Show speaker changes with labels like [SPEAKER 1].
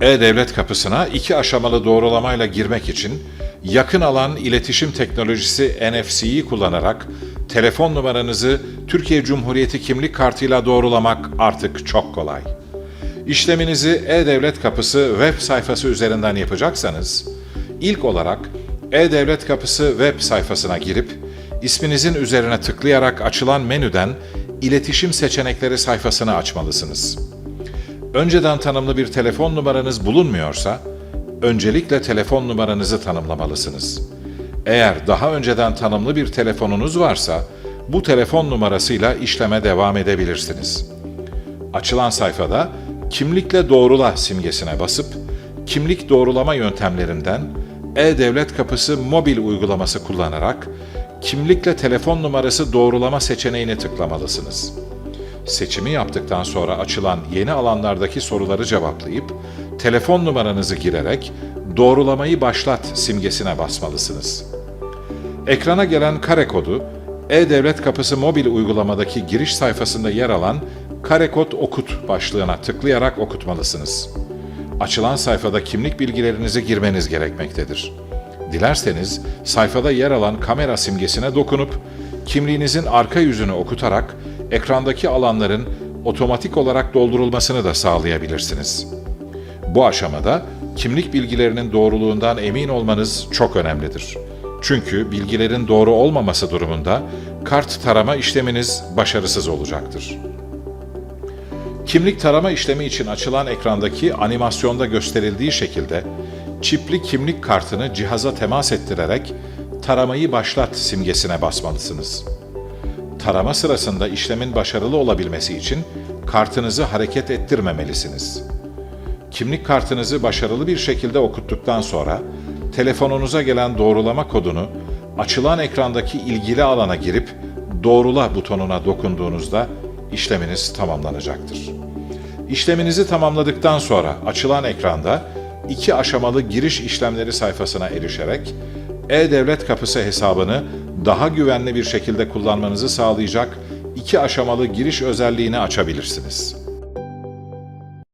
[SPEAKER 1] E-Devlet kapısına iki aşamalı doğrulamayla girmek için yakın alan iletişim teknolojisi NFC'yi kullanarak telefon numaranızı Türkiye Cumhuriyeti kimlik kartıyla doğrulamak artık çok kolay. İşleminizi E-Devlet Kapısı web sayfası üzerinden yapacaksanız, ilk olarak E-Devlet Kapısı web sayfasına girip, isminizin üzerine tıklayarak açılan menüden İletişim Seçenekleri sayfasını açmalısınız. Önceden tanımlı bir telefon numaranız bulunmuyorsa, öncelikle telefon numaranızı tanımlamalısınız. Eğer daha önceden tanımlı bir telefonunuz varsa, bu telefon numarasıyla işleme devam edebilirsiniz. Açılan sayfada kimlikle doğrula simgesine basıp kimlik doğrulama yöntemlerinden E-Devlet Kapısı mobil uygulaması kullanarak kimlikle telefon numarası doğrulama seçeneğini tıklamalısınız. Seçimi yaptıktan sonra açılan yeni alanlardaki soruları cevaplayıp telefon numaranızı girerek doğrulamayı başlat simgesine basmalısınız. Ekrana gelen kare kodu E-Devlet Kapısı mobil uygulamadaki giriş sayfasında yer alan Kare kod okut başlığına tıklayarak okutmalısınız. Açılan sayfada kimlik bilgilerinizi girmeniz gerekmektedir. Dilerseniz sayfada yer alan kamera simgesine dokunup kimliğinizin arka yüzünü okutarak ekrandaki alanların otomatik olarak doldurulmasını da sağlayabilirsiniz. Bu aşamada kimlik bilgilerinin doğruluğundan emin olmanız çok önemlidir. Çünkü bilgilerin doğru olmaması durumunda kart tarama işleminiz başarısız olacaktır. Kimlik tarama işlemi için açılan ekrandaki animasyonda gösterildiği şekilde çipli kimlik kartını cihaza temas ettirerek taramayı başlat simgesine basmalısınız. Tarama sırasında işlemin başarılı olabilmesi için kartınızı hareket ettirmemelisiniz. Kimlik kartınızı başarılı bir şekilde okuttuktan sonra telefonunuza gelen doğrulama kodunu açılan ekrandaki ilgili alana girip doğrula butonuna dokunduğunuzda işleminiz tamamlanacaktır. İşleminizi tamamladıktan sonra açılan ekranda iki aşamalı giriş işlemleri sayfasına erişerek E-Devlet Kapısı hesabını daha güvenli bir şekilde kullanmanızı sağlayacak iki aşamalı giriş özelliğini açabilirsiniz.